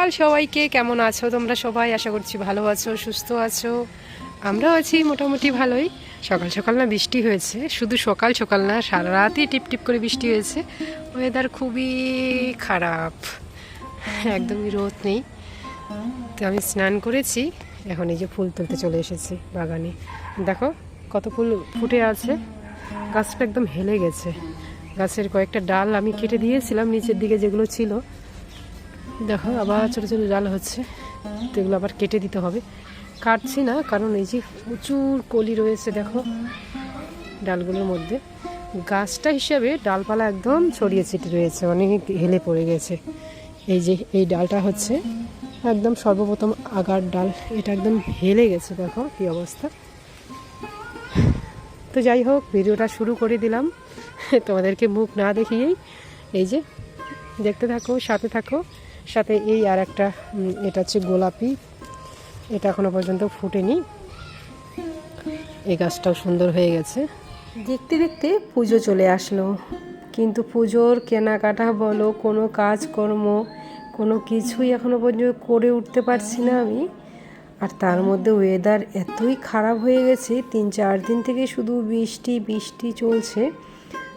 সকাল সবাইকে কেমন আছো? তোমরা সবাই আশা করছি ভালো আছো, সুস্থ আছো। আমরাও আছি মোটামুটি ভালোই। সকাল সকাল না বৃষ্টি হয়েছে। শুধু সকাল সকাল না, সারা রাতই টিপ টিপ করে বৃষ্টি হয়েছে। ওয়েদার খুবই খারাপ। একদমই রোদ নেই। তো আমি স্নান করেছি। এখন এই যে ফুল তুলতে চলে এসেছি বাগানে। দেখো কত ফুল ফুটে আছে। গাছটা একদম হেলে গেছে। গাছের কয়েকটা ডাল আমি কেটে দিয়েছিলাম, নিচের দিকে যেগুলো ছিল। দেখো, আবার ছোটো ছোটো ডাল হচ্ছে। তো এগুলো আবার কেটে দিতে হবে। কাটছি না, কারণ এই যে প্রচুর কলি রয়েছে, দেখো, ডালগুলোর মধ্যে। গাছটা হিসাবে ডালপালা একদম ছড়িয়ে ছিটিয়ে রয়েছে, অনেক হেলে পড়ে গেছে। এই যে, এই ডালটা হচ্ছে একদম সর্বপ্রথম আগার ডাল। এটা একদম হেলে গেছে, দেখো কি অবস্থা। তো যাই হোক, ভিডিওটা শুরু করে দিলাম। তোমাদেরকে মুখ না দেখিয়েই এই যে, দেখতে থাকো, সাথে থাকো। সাথে এই আর একটা এটা হচ্ছে গোলাপি। এটা এখনও পর্যন্ত ফুটেনি। এই গাছটাও সুন্দর হয়ে গেছে। দেখতে দেখতে পুজো চলে আসলো। কিন্তু পুজোর কেনাকাটা বলো, কোনো কাজকর্ম, কোনো কিছুই এখনও পর্যন্ত করে উঠতে পারছি না আমি। আর তার মধ্যে ওয়েদার এতই খারাপ হয়ে গেছে, তিন চার দিন থেকে শুধু বৃষ্টি বৃষ্টি চলছে।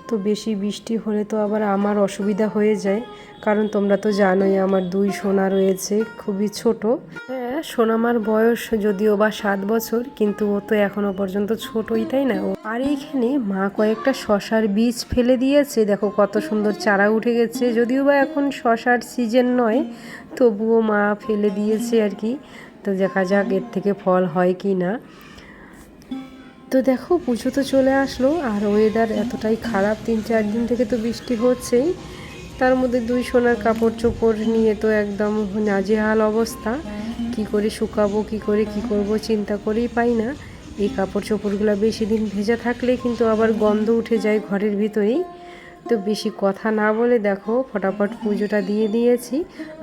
তো বেশি বৃষ্টি হলে তো আবার আমার অসুবিধা হয়ে যায়। কারণ তোমরা তো জানোই আমার দুই সোনা রয়েছে, খুবই ছোট। হ্যাঁ সোনামার বয়স যদিও বা সাত বছর, কিন্তু ও তো এখনও পর্যন্ত ছোটই, তাই না? ও- আর এইখানে মা কয়েকটা শশার বীজ ফেলে দিয়েছে। দেখো কত সুন্দর চারা উঠে গেছে। যদিও বা এখন শশার সিজন নয়, তবুও মা ফেলে দিয়েছে আর কি। তো দেখা যাক এর থেকে ফল হয় কি না। তো দেখো, পুজো তো চলে আসলো, আর ওয়েদার এতটাই খারাপ, তিন চার দিন থেকে তো বৃষ্টি হচ্ছেই। তার মধ্যে দুই সোনার কাপড় চোপড় নিয়ে তো একদম নাজেহাল অবস্থা। কি করে শুকাবো, কি করে কি করব চিন্তা করেই পাই না। এই কাপড় চোপড়গুলো বেশি দিন ভেজা থাকলে কিন্তু আবার গন্ধ উঠে যায় ঘরের ভিতরেই। তো বেশি কথা না বলে দেখো, ফটাফট পুজোটা দিয়ে দিয়েছি।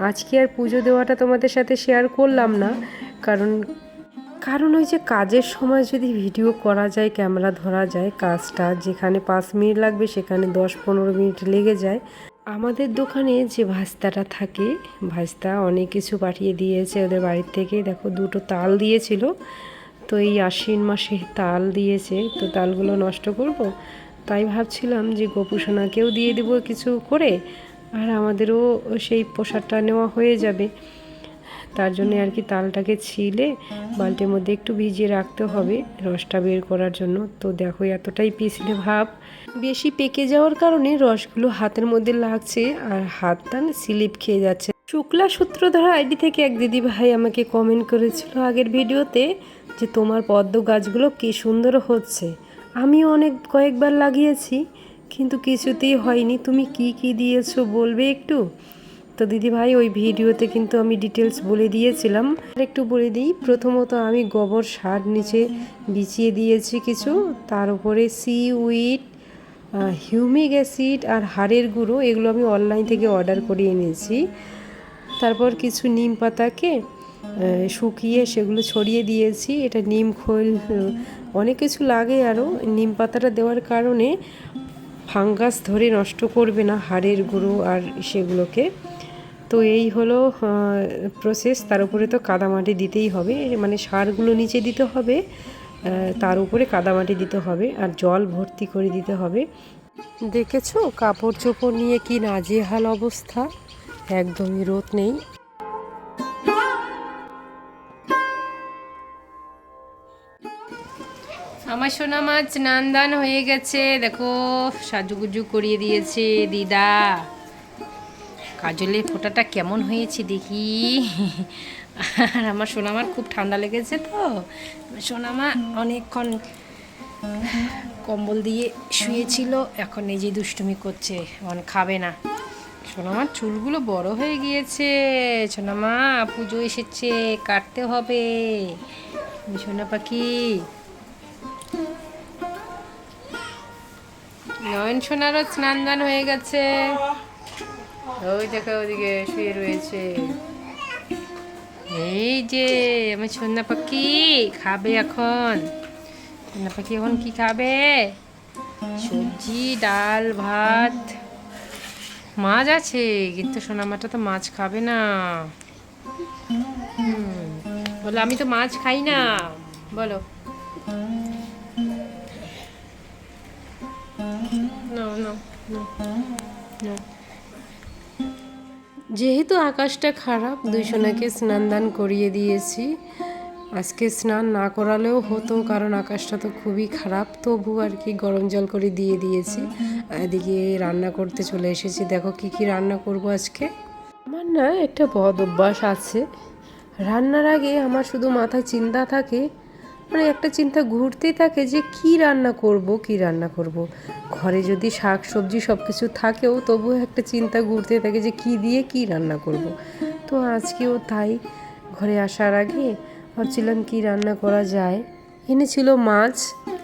আজকে আর পুজো দেওয়াটা তোমাদের সাথে শেয়ার করলাম না, কারণ কারণ ওই যে কাজের সময় যদি ভিডিও করা যায় ক্যামেরা ধরা যায়, কাজটা যেখানে পাঁচ মিনিট লাগবে সেখানে দশ পনেরো মিনিট লেগে যায়। আমাদের দোকানে যে ভাস্তাটা থাকে, ভাস্তা অনেক কিছু পাঠিয়ে দিয়েছে ওদের বাড়ির থেকে। দেখো, দুটো তাল দিয়েছিল। তো এই আশ্বিন মাসে তাল দিয়েছে। তো তালগুলো নষ্ট করব? তাই ভাবছিলাম যে গোপুসোনাকেও দিয়ে দেবো কিছু করে, আর আমাদেরও সেই প্রসাদটা নেওয়া হয়ে যাবে। তার জন্য আর কি তালটাকে ছিলে, বালতির মধ্যে একটু ভিজিয়ে রাখতে হবে, রসটা বের করার জন্য। তো দেখো, এতটাই পিছলে ভাব। বেশি পেকে যাওয়ার কারণে রসগুলো হাতের মধ্যে লাগছে আর হাতটা না স্লিপ খেয়ে যাচ্ছে। শুক্লা সূত্রধর আইডি থেকে এক দিদি ভাই আমাকে কমেন্ট করেছিল আগের ভিডিওতে যে তোমার পদ্ম গাছগুলো কি সুন্দর হচ্ছে। আমিও অনেক কয়েকবার লাগিয়েছি, কিন্তু কিছুতেই হয়নি। তুমি কি কি দিয়েছ বলবে একটু? তো দিদি ভাই ওই ভিডিওতে কিন্তু আমি ডিটেলস বলে দিয়েছিলাম। একটু বলে দিই, প্রথমত আমি গোবর সার নিচে বিছিয়ে দিয়েছি কিছু। তার উপরে সি উইট হিউমিক অ্যাসিড আর হাড়ের গুঁড়ো, এগুলো আমি অনলাইন থেকে অর্ডার করে এনেছি। তারপর কিছু নিম পাতাকে শুকিয়ে সেগুলো ছড়িয়ে দিয়েছি। এটা নিম খোল অনেক কিছু লাগে আরও নিম পাতাটা দেওয়ার কারণে ফাঙ্গাস ধরে নষ্ট করবে না হাড়ের গুঁড়ো আর সেগুলোকে। তো এই হলো প্রসেস তার উপরে তো কাদামাটি দিতেই হবে। মানে সারগুলো নিচে দিতে হবে তার উপরে কাদামাটি দিতে হবে আর জল ভর্তি করে দিতে হবে। দেখেছ? কাপড় চোপড় নিয়ে কি নাজেহাল অবস্থা। একদমই রোদ নেই। আমার সোনা মাছ স্নান দান হয়ে গেছে। দেখো, সাজুগুজু করিয়ে দিয়েছে দিদা। কাজলের ফোঁটাটা কেমন হয়েছে দেখি। আর আমার সোনামার খুব ঠান্ডা লেগেছে তো। সোনামা অনেকক্ষণ কম্বল দিয়ে শুয়েছিল, এখন এই যে দুষ্টুমি করছে এখন খাবে না। সোনামার চুলগুলো বড় হয়ে গিয়েছে। সোনামা, পুজো এসেছে, কাটতে হবে। সোনা পাখি। নয়ন সোনারও স্নান দান হয়ে গেছে। ওই দেখো ওদিকে শুয়ে রয়েছে। এই যে আমার সন্ধ্যা পাখি খাবে এখন। সন্ধ্যা পাখি এখন কি খাবে? সবজি ডাল ভাত। মাছ আছে কিন্তু সোনামাটা তো মাছ খাবে না। বলো আমি তো মাছ খাই না। বলো। no, no, no. যেহেতু আকাশটা খারাপ দুই সোনাকে স্নান দান করিয়ে দিয়েছি। আজকে স্নান না করালেও হতো, কারণ আকাশটা তো খুবই খারাপ তবু আর কি গরম জল করে দিয়ে দিয়েছি। এদিকে রান্না করতে চলে এসেছি। দেখো কি কি রান্না করব আজকে। আমার না একটা বদ অভ্যাস আছে। রান্নার আগে আমার শুধু মাথায় চিন্তা থাকে মানে একটা চিন্তা ঘুরতেই থাকে যে কি রান্না করব, কি রান্না করব। ঘরে যদি শাক, সবজি সব কিছু থাকেও তবুও একটা চিন্তা ঘুরতে থাকে যে কি দিয়ে কি রান্না করব। তো আজকেও তাই। ঘরে আসার আগে ভাবছিলাম কি রান্না করা যায়। এনেছিল মাছ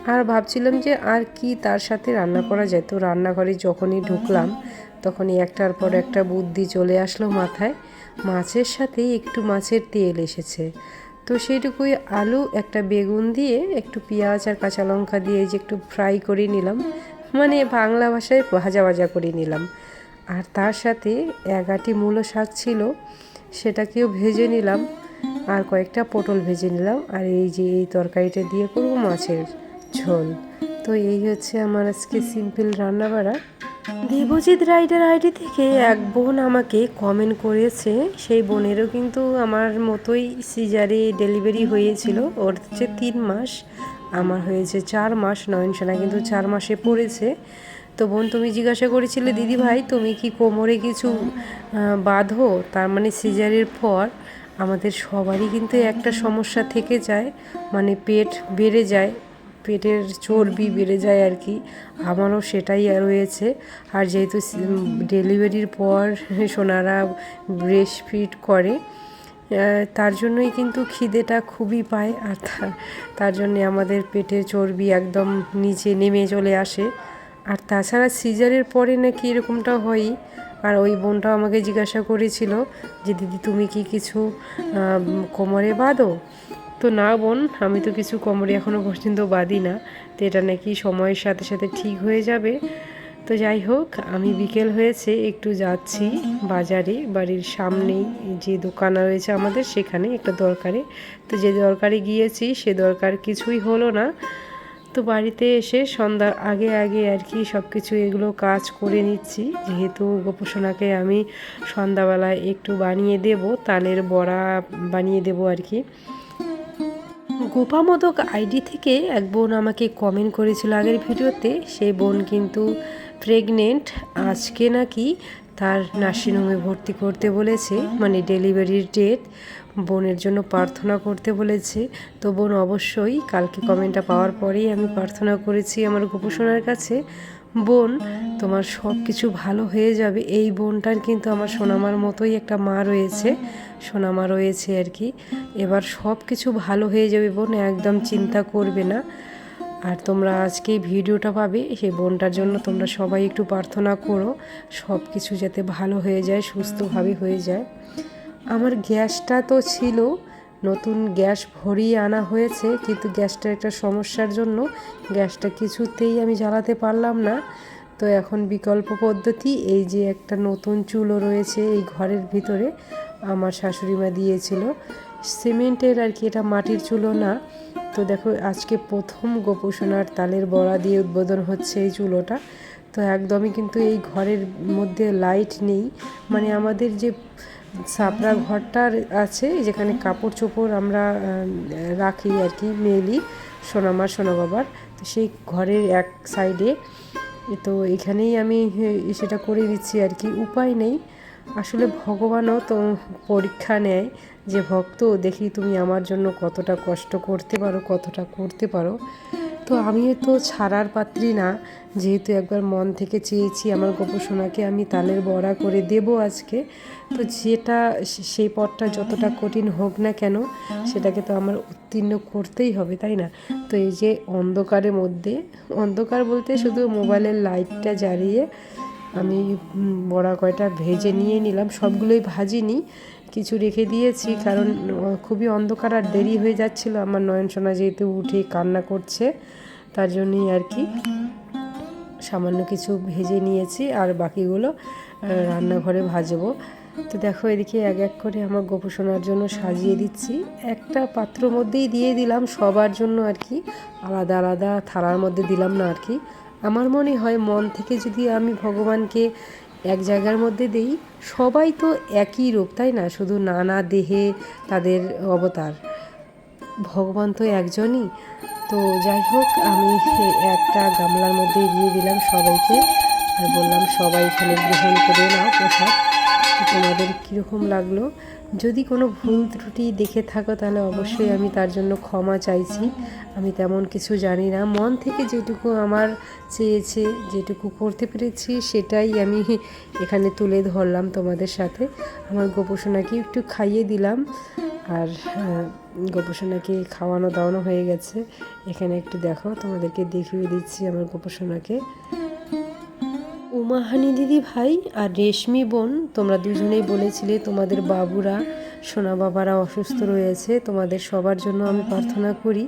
আর ভাবছিলাম যে আর কি তার সাথে রান্না করা যায়। তো রান্নাঘরে যখনই ঢুকলাম তখনই একটার পর একটা বুদ্ধি চলে আসলো মাথায়। মাছের সাথে একটু মাছের তেল এসেছে। তো সেইটুকুই আলু, একটা বেগুন দিয়ে একটু পেঁয়াজ আর কাঁচা লঙ্কা দিয়ে যে একটু ফ্রাই করে নিলাম। মানে বাংলা ভাষায় ভাজা ভাজা করে নিলাম। আর তার সাথে এগাটি মূলো শাক ছিল, সেটাকেও ভেজে নিলাম। আর কয়েকটা পটল ভেজে নিলাম। আর এই যে এই তরকারিটা দিয়ে করব মাছের ঝোল। তো এই হচ্ছে আমার আজকে সিম্পল রান্না বাড়া দেবজিৎ রাইডার আইডি থেকে এক বোন আমাকে কমেন্ট করেছে। সেই বোনেরও কিন্তু আমার মতোই সিজারে ডেলিভারি হয়েছিল। ওর হচ্ছে তিন মাস, আমার হয়েছে চার মাস নয়নসোনা কিন্তু চার মাসে পড়েছে। তো বোন, তুমি জিজ্ঞাসা করেছিলে, দিদি ভাই, তুমি কি কোমরে কিছু বাঁধো? তার মানে সিজারের পর আমাদের সবারই কিন্তু একটা সমস্যা থেকে যায় মানে পেট বেড়ে যায়। পেটের চর্বি বেড়ে যায় আর কি। আমারও সেটাই রয়েছে। আর যেহেতু ডেলিভারির পর সোনারা ব্রেস্ট ফিড করে তার জন্যই কিন্তু খিদেটা খুবই পায়। আর তার জন্যে আমাদের পেটের চর্বি একদম নিচে নেমে চলে আসে। আর তাছাড়া সিজারের পরে নাকি এরকমটা হয়ই আর ওই বোনটাও আমাকে জিজ্ঞাসা করেছিল যে, দিদি, তুমি কি কিছু কোমরে বাঁধো? তো না বোন, আমি তো কিছু কোমরে এখনও পর্যন্ত বাঁধি না, তো এটা নাকি সময়ের সাথে সাথে ঠিক হয়ে যাবে। তো যাই হোক, আমি বিকেল হয়েছে, একটু যাচ্ছি বাজারে, বাড়ির সামনেই যে দোকান রয়েছে আমাদের, সেখানে একটা দরকারে। তো যে দরকারে গিয়েছি, সে দরকার কিছুই হলো না। তো বাড়িতে এসে সন্ধ্যার আগে আগে আর কি সব কিছু এগুলো কাজ করে নিচ্ছি। যেহেতু গোপোষণাকে আমি সন্ধ্যাবেলায় একটু বানিয়ে দেব, তালের বড়া বানিয়ে দেব আর কি। গোপামোদক আইডি থেকে এক বোন আমাকে কমেন্ট করেছিল আগের ভিডিওতে। সেই বোন কিন্তু প্রেগনেন্ট আজকে নাকি তার নার্সিংহোমে ভর্তি করতে বলেছে মানে ডেলিভারির ডেট বোনের জন্য প্রার্থনা করতে বলেছে। তো বোন অবশ্যই কালকে কমেন্টটা পাওয়ার পরেই আমি প্রার্থনা করেছি আমার গোপোষণার কাছে। বোন, তোমার সব কিছু ভালো হয়ে যাবে। এই বোনটার কিন্তু আমার সোনামার মতোই একটা মা রয়েছে, সোনামা রয়েছে আর কি। এবার সব কিছু ভালো হয়ে যাবে বোন, একদম চিন্তা করবে না। আর তোমরা আজকে ভিডিওটা পাবে, সেই বোনটার জন্য তোমরা সবাই একটু প্রার্থনা করো সব কিছু যাতে ভালো হয়ে যায়, সুস্থভাবে হয়ে যায়। আমার গ্যাসটা তো ছিল নতুন গ্যাস ভরিয়ে আনা হয়েছে, কিন্তু গ্যাসটার একটা সমস্যার জন্য গ্যাসটা কিছুতেই আমি জ্বালাতে পারলাম না। তো এখন বিকল্প পদ্ধতি, এই যে একটা নতুন চুলো রয়েছে এই ঘরের ভিতরে, আমার শাশুড়ি মা দিয়েছিল। সিমেন্টের আর কি, এটা মাটির চুলো না। তো দেখো, আজকে প্রথম গোপোষণার তালের বড়া দিয়ে উদ্বোধন হচ্ছে এই চুলোটা। তো একদমই কিন্তু এই ঘরের মধ্যে লাইট নেই। মানে আমাদের যে সাপড়া ঘরটা আছে, যেখানে কাপড় চোপড় আমরা রাখি আর কি, মেলি, সোনামার সোনা বাবার তো সেই ঘরের এক সাইডে, তো এখানেই আমি সেটা করে দিচ্ছি আর কি, উপায় নেই। আসলে ভগবানও তো পরীক্ষা নেয় যে ভক্ত, দেখি তুমি আমার জন্য কতটা কষ্ট করতে পারো, কতটা করতে পারো। তো আমিও তো ছাড়ার পাত্রী না। যেহেতু একবার মন থেকে চেয়েছি আমার গোপোষণাকে আমি তালের বড়া করে দেব আজকে। তো যেটা সেই পথটা যতটা কঠিন হোক না কেন, সেটাকে তো আমার উত্তীর্ণ করতেই হবে, তাই না? তো এই যে অন্ধকারের মধ্যে, অন্ধকার বলতে শুধু মোবাইলের লাইটটা জ্বালিয়ে আমি বড়া কয়টা ভেজে নিয়ে নিলাম, সবগুলোই ভাজিনি। কিছু রেখে দিয়েছি, কারণ খুবই অন্ধকার আর দেরি হয়ে যাচ্ছিল। আমার নয়নসোনা যেহেতু উঠে কান্না করছে, তার জন্যই আর কি সামান্য কিছু ভেজে নিয়েছি, আর বাকিগুলো রান্নাঘরে ভাজবো। তো দেখো, এদিকে এক এক করে আমার গোপোষণার জন্য সাজিয়ে দিচ্ছি। একটা পাত্র মধ্যেই দিয়ে দিলাম, সবার জন্য আর কি আলাদা আলাদা থালার মধ্যে দিলাম না আর কি। আমার মনে হয় মন থেকে যদি আমি ভগবানকে এক জায়গার মধ্যে দেই, সবাই তো একই রূপ, তাই না? শুধু নানা দেহে তাদের অবতার। ভগবান তো একজনই। তো যাই হোক, আমি একটা গামলার মধ্যে দিয়ে দিলাম সবাইকে আর বললাম, সবাই এখানে গ্রহণ করে নাও প্রসাদ। তোমাদের কীরকম লাগল? যদি কোনো ভুল ত্রুটি দেখে থাকো তাহলে অবশ্যই আমি তার জন্য ক্ষমা চাইছি। আমি তেমন কিছু জানি না। মন থেকে যেটুকু আমার চেয়েছে যেটুকু করতে পেরেছি সেটাই আমি এখানে তুলে ধরলাম তোমাদের সাথে। আমার গোপোষণাকে একটু খাইয়ে দিলাম। আর আহ, গোপোষণাকে খাওয়ানো দাওয়ানো হয়ে গেছে। এখানে একটু দেখো তোমাদেরকে দেখিয়ে দিচ্ছি আমার গোপোষণাকে উমাহানি দিদি ভাই আর রেশমি বোন, তোমরা দুজনেই বলেছিলে তোমাদের বাবুরা, সোনা বাবারা অসুস্থ রয়েছে, তোমাদের সবার জন্য আমি প্রার্থনা করি,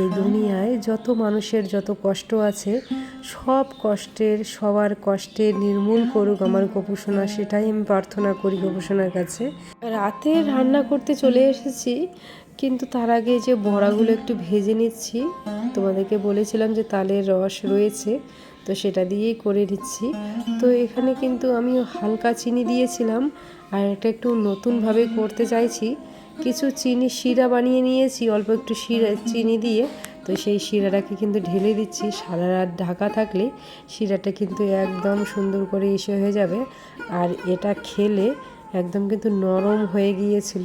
এই দুনিয়ায় যত মানুষের যত কষ্ট আছে, সব কষ্টের, সবার কষ্টের নির্মূল করুক আমার গোপোষণা সেটাই আমি প্রার্থনা করি গোপোষণার কাছে। রাতে রান্না করতে চলে এসেছি, কিন্তু তার আগে যে বড়াগুলো একটু ভেজে নিচ্ছি, তোমাদেরকে বলেছিলাম যে তালের রস রয়েছে তো সেটা দিয়েই করে দিচ্ছি। তো এখানে কিন্তু আমি হালকা চিনি দিয়েছিলাম আর এটা একটু নতুনভাবে করতে চাইছি। কিছু চিনি শিরা বানিয়ে নিয়েছি, অল্প একটু শিরা চিনি দিয়ে। তো সেই শিরাটাকে কিন্তু ঢেলে দিচ্ছি। সারা রাত ঢাকা থাকলে শিরাটা কিন্তু একদম সুন্দর করে এসে হয়ে যাবে। আর এটা খেলে একদম কিন্তু নরম হয়ে গিয়েছিল।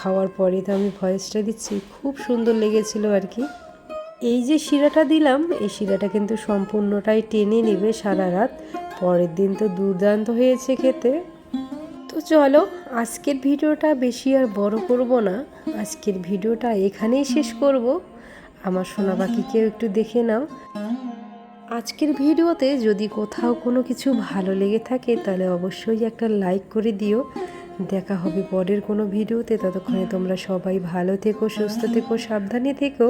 খাওয়ার পরে তো আমি ভয়েসটা দিচ্ছি। খুব সুন্দর লেগেছিল আর কি। এই যে শিরাটা দিলাম, এই শিরাটা কিন্তু সম্পূর্ণটাই টেনে নেবে সারা রাত। পরের দিন তো দুর্দান্ত হয়েছে খেতে। তো চলো, আজকের ভিডিওটা বেশি আর বড় করব না। আজকের ভিডিওটা এখানেই শেষ করব। আমার সোনা পাখিকেও একটু দেখে নাও। আজকের ভিডিওতে যদি কোথাও কোনো কিছু ভালো লেগে থাকে, তাহলে অবশ্যই একটা লাইক করে দিও। দেখা হবে পরের কোনো ভিডিওতে। ততক্ষণে তোমরা সবাই ভালো থেকো, সুস্থ থেকো, সাবধানে থেকো।